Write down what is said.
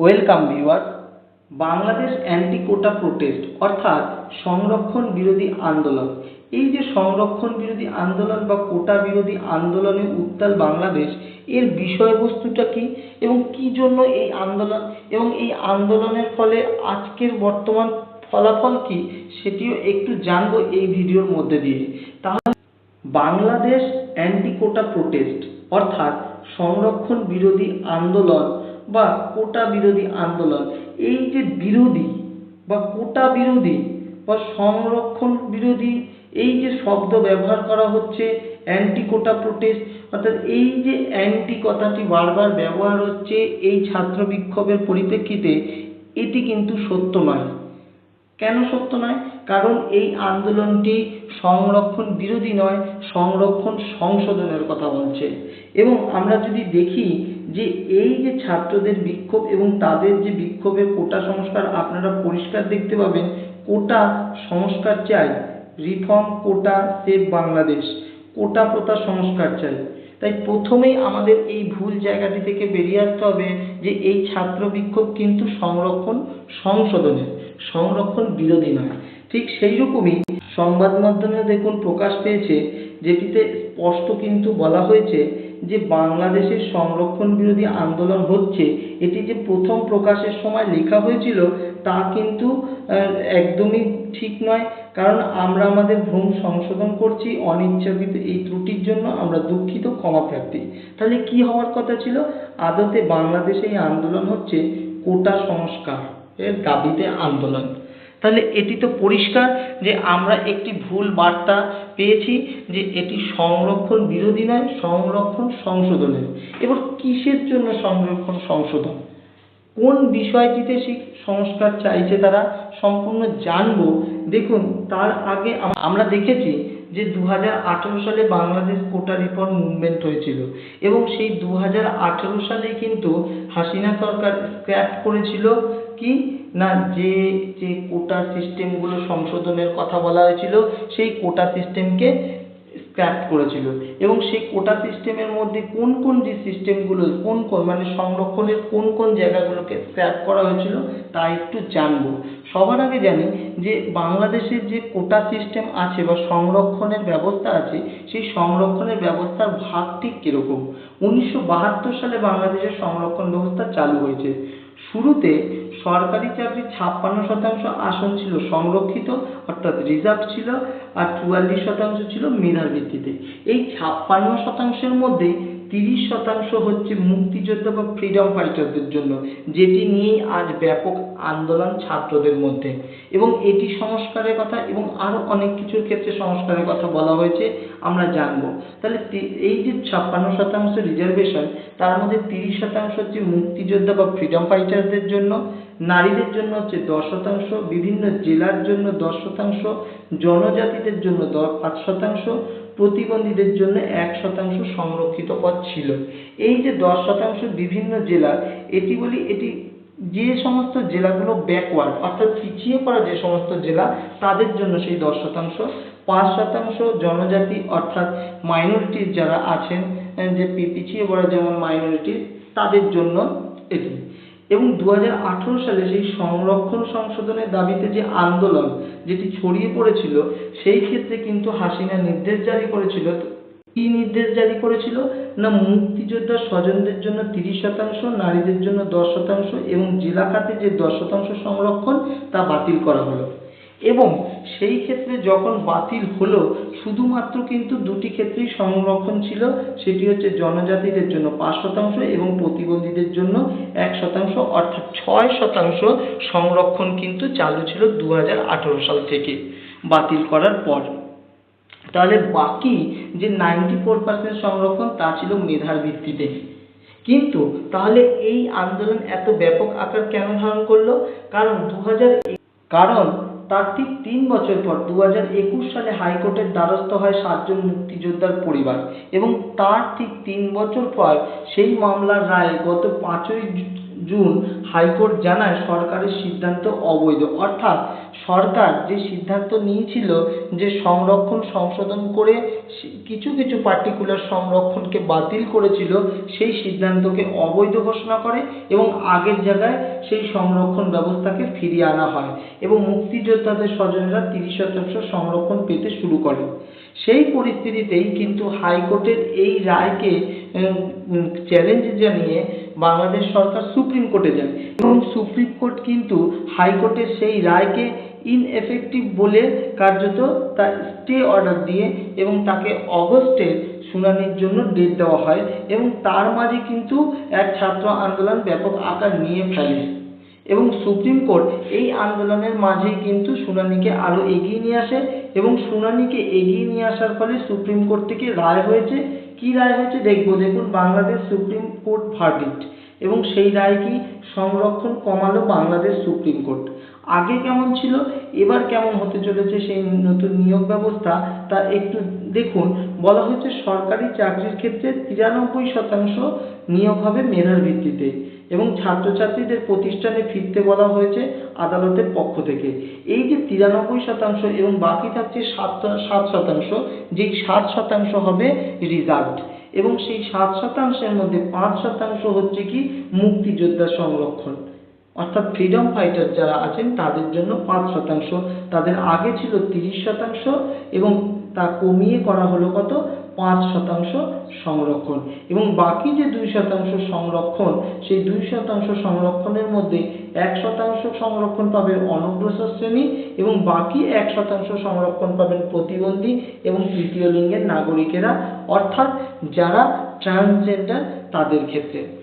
Welcome viewer Bangladesh anti quota protest অর্থাৎ সংরক্ষণ বিরোধী আন্দোলন। এই যে সংরক্ষণ বিরোধী আন্দোলন বা কোটা বিরোধী আন্দোলনে উত্তাল বাংলাদেশ, এর বিষয়বস্তুটা কি এবং কি জন্য এই আন্দোলন এবং এই আন্দোলনের ফলে আজকের বর্তমান ফলাফল কি সেটিও একটু জানব এই ভিডিওর মধ্যে দিয়ে। তাহলে বাংলাদেশ অ্যান্টি কোটা প্রোটেস্ট অর্থাৎ সংরক্ষণ বিরোধী আন্দোলন বা কোটা বিরোধী আন্দোলন। এই যে বিরোধী বা কোটা বিরোধী বা সংরক্ষণ বিরোধী, এই যে শব্দ ব্যবহার করা হচ্ছে অ্যান্টি কোটা প্রোটেস্ট অর্থাৎ এই যে অ্যান্টি কথাটি বারবার ব্যবহার হচ্ছে এই ছাত্র বিক্ষোভের পরিপ্রেক্ষিতে, এটি কিন্তু সত্য নয়। কেন সত্য নয়? কারণ এই আন্দোলনটি সংরক্ষণ বিরোধী নয়, সংরক্ষণ সংশোধনের কথা বলছে। এবং আমরা যদি দেখি যে এই যে ছাত্রদের বিক্ষোভ এবং তাদের যে বিক্ষোভের কোটা সংস্কার আপনারা পরিষ্কার দেখতে পাবেন, কোটা সংস্কার চাই। Reform quota save Bangladesh, quota প্রথা সংস্কার চাই। তাই প্রথমেই আমাদের এই ভুল জায়গাটি থেকে বেরিয়ে আসতে হবে যে এই ছাত্র বিক্ষোভ কিন্তু সংরক্ষণ সংশোধনের। সংরক্ষণ বিরোধী নয়। ঠিক সেই রকমই সংবাদ মাধ্যমে দেখুন প্রকাশ পেয়েছে, যেটিতে স্পষ্ট কিন্তু বলা হয়েছে যে বাংলাদেশের সংরক্ষণ বিরোধী আন্দোলন হচ্ছে। এটি যে প্রথম প্রকাশের সময় লেখা হয়েছিল, তা কিন্তু একদমই ঠিক নয়। কারণ আমরা আমাদের ভ্রম সংশোধন করছি, অনিচ্ছাকৃত এই ত্রুটির জন্য আমরা দুঃখিত, ক্ষমা প্রার্থী। তাহলে কি হওয়ার কথা ছিল? আদতে বাংলাদেশে এই আন্দোলন হচ্ছে কোটা সংস্কার। এর দাবিতে আন্দোলন। তাহলে এটি তো পরিষ্কার যে আমরা একটি ভুল বার্তা পেয়েছি যে এটি সংরক্ষণ বিরোধী নয়, সংরক্ষণ সংশোধনের। এবার কিসের জন্য সংরক্ষণ সংশোধন? কোন বিষয়টিতে সেই সংস্কার চাইছে তারা? সম্পূর্ণ জানব। দেখুন, তার আগে আমরা দেখেছি যে দু হাজার আঠারো সালে বাংলাদেশ কোটা রিফর্ম মুভমেন্ট হয়েছিল এবং সেই দু হাজার আঠারো সালে কিন্তু হাসিনা সরকার স্ক্র্যাপ করেছিল কি? না, যে যে কোটা সিস্টেমগুলো সংশোধনের কথা বলা হয়েছিল, সেই কোটা সিস্টেমকে স্ক্র্যাপ করেছিল। এবং সেই কোটা সিস্টেমের মধ্যে কোন কোন যে সিস্টেমগুলো কোন কোন মানে সংরক্ষণের কোন কোন জায়গাগুলোকে স্ক্র্যাপ করা হয়েছিল তা একটু জানব। সবার আগে জানি যে বাংলাদেশের যে কোটা সিস্টেম আছে বা সংরক্ষণের ব্যবস্থা আছে, সেই সংরক্ষণের ব্যবস্থার ভাগ ঠিক কীরকম? উনিশশো বাহাত্তর সালে বাংলাদেশের সংরক্ষণ ব্যবস্থা চালু হয়েছে। শুরুতে সরকারি চাকরির ছাপ্পান্ন শতাংশ আসন ছিল সংরক্ষিত, অর্থাৎ রিজার্ভ ছিল, আর চুয়াল্লিশ শতাংশ ছিল মেধার ভিত্তিতে। এই ছাপ্পান্ন শতাংশের মধ্যে তিরিশ শতাংশ হচ্ছে মুক্তিযোদ্ধা বা ফ্রিডম ফাইটারদের জন্য, যেটি নিয়েই আজ ব্যাপক আন্দোলন ছাত্রদের মধ্যে। এবং এটি সংস্কারের কথা এবং আরও অনেক কিছুর ক্ষেত্রে সংস্কারের কথা বলা হয়েছে, আমরা জানব। তাহলে এই যে ছাপ্পান্ন শতাংশ রিজার্ভেশন তার মধ্যে তিরিশ শতাংশ হচ্ছে মুক্তিযোদ্ধা বা ফ্রিডম ফাইটারদের জন্য, নারীদের জন্য হচ্ছে দশ শতাংশ, বিভিন্ন জেলার জন্য দশ শতাংশ, জনজাতিদের জন্য পাঁচ শতাংশ প্রতিবন্ধীদের জন্য এক শতাংশ সংরক্ষিত পদ ছিল। এই যে দশ শতাংশ বিভিন্ন জেলা, এটি বলি এটি যে সমস্ত জেলাগুলো ব্যাকওয়ার্ড অর্থাৎ পিছিয়ে পড়া যে সমস্ত জেলা, তাদের জন্য সেই দশ শতাংশ। পাঁচ শতাংশ জনজাতি, অর্থাৎ মাইনরিটিস যারা আছেন, যে পিছিয়ে পড়া যেমন মাইনরিটিস তাদের জন্য এটি। এবং দু হাজার আঠেরো সালে সেই সংরক্ষণ সংশোধনের দাবিতে যে আন্দোলন যেটি ছড়িয়ে পড়েছিল, সেই ক্ষেত্রে কিন্তু হাসিনা নির্দেশ জারি করেছিল। কি নির্দেশ জারি করেছিল? না মুক্তিযোদ্ধা স্বজনদের জন্য তিরিশ শতাংশ, নারীদের জন্য দশ শতাংশ এবং জেলা খাতে যে দশ শতাংশ সংরক্ষণ, তা বাতিল করা হলো। এবং সেই ক্ষেত্রে যখন বাতিল হলো, শুধুমাত্র কিন্তু দুটি ক্ষেত্রেই সংরক্ষণ ছিল, সেটি হচ্ছে জনজাতিদের জন্য পাঁচ শতাংশ এবং প্রতিবন্ধীদের জন্য এক শতাংশ, অর্থাৎ ছয় শতাংশ সংরক্ষণ কিন্তু চালু ছিল দু হাজার আঠারো সাল থেকে বাতিল করার পর। তাহলে বাকি যে নাইনটি ফোর পার্সেন্ট সংরক্ষণ, তা ছিল মেধার ভিত্তিতে। কিন্তু তাহলে এই আন্দোলন এত ব্যাপক আকার কেন ধারণ করল? কারণ দু হাজার কারণ তার ঠিক তিন বছর পর দু একুশ সালে হাইকোর্টের দ্বারস্থ হয় সাতজন মুক্তিযোদ্ধার পরিবার এবং তার ঠিক তিন বছর পর সেই মামলার রায় গত পাঁচই জুন হাইকোর্ট জানায় সরকারের সিদ্ধান্ত অবৈধ। অর্থাৎ সরকার যে সিদ্ধান্ত নিয়েছিল যে সংরক্ষণ, সংশোধন করে কিছু কিছু পার্টিকুলার সংরক্ষণকে বাতিল করেছিল, সেই সিদ্ধান্তকে অবৈধ ঘোষণা করে এবং আগের জায়গায় সেই সংরক্ষণ ব্যবস্থাকে ফিরিয়ে আনা হয় এবং মুক্তিযোদ্ধাদের স্বজনেরা তিরিশ শতাংশ সংরক্ষণ পেতে শুরু করে। সেই পরিস্থিতিতেই কিন্তু হাইকোর্টের এই রায়কে চ্যালেঞ্জ জানিয়ে বাংলাদেশ সরকার সুপ্রিম কোর্টে যায়। এবং সুপ্রিম কোর্ট কিন্তু হাইকোর্টের সেই রায়কে ইনএফেক্টিভ বলে কার্যত তার স্টে অর্ডার দিয়ে এবং তাকে অগস্টে শুনানির জন্য ডেট দেওয়া হয় এবং তার মাঝে কিন্তু এক ছাত্র আন্দোলন ব্যাপক আকার নিয়ে ফেলে। এবং সুপ্রিম কোর্ট এই আন্দোলনের মাঝেই কিন্তু শুনানিকে আরও এগিয়ে নিয়ে আসে এবং শুনানিকে এগিয়ে নিয়ে আসার ফলে সুপ্রিম কোর্ট থেকে রায় হয়েছে কি রায় হয়েছে দেখব। দেখুন, বাংলাদেশ সুপ্রিম কোর্ট ভার্ডিক্ট এবং সেই রায় কি সংরক্ষণ কমালো বাংলাদেশ সুপ্রিম কোর্ট। আগে কেমন ছিল, এবার কেমন হতে চলেছে সেই নতুন নিয়োগ ব্যবস্থা, তা একটু দেখুন। বলা হয়েছে সরকারি চাকরির ক্ষেত্রে তিরানব্বই শতাংশ নিয়োগ হবে মেধার ভিত্তিতে এবং ছাত্রছাত্রীদের প্রতিষ্ঠানে ফিরতে বলা হয়েছে আদালতের পক্ষ থেকে। এই যে তিরানব্বই শতাংশ এবং বাকি থাকছে সাত সাত শতাংশ, যেই সাত শতাংশ হবে রিজার্ভড এবং সেই সাত শতাংশের মধ্যে পাঁচ শতাংশ হচ্ছে কি মুক্তিযোদ্ধা সংরক্ষণ। অর্থাৎ ফ্রিডম ফাইটার যারা আছেন, তাদের জন্য পাঁচ শতাংশ। তাদের আগে ছিল তিরিশ শতাংশ এবং তা কমিয়ে করা হলো কত? পাঁচ শতাংশ সংরক্ষণ। এবং বাকি যে দুই শতাংশ সংরক্ষণ, সেই দুই শতাংশ সংরক্ষণের মধ্যে এক শতাংশ সংরক্ষণ পাবে অনগ্রসর শ্রেণি এবং বাকি এক শতাংশ সংরক্ষণ পাবেন প্রতিবন্ধী এবং তৃতীয় লিঙ্গের নাগরিকেরা, অর্থাৎ যারা ট্রান্সজেন্ডার তাদের ক্ষেত্রে।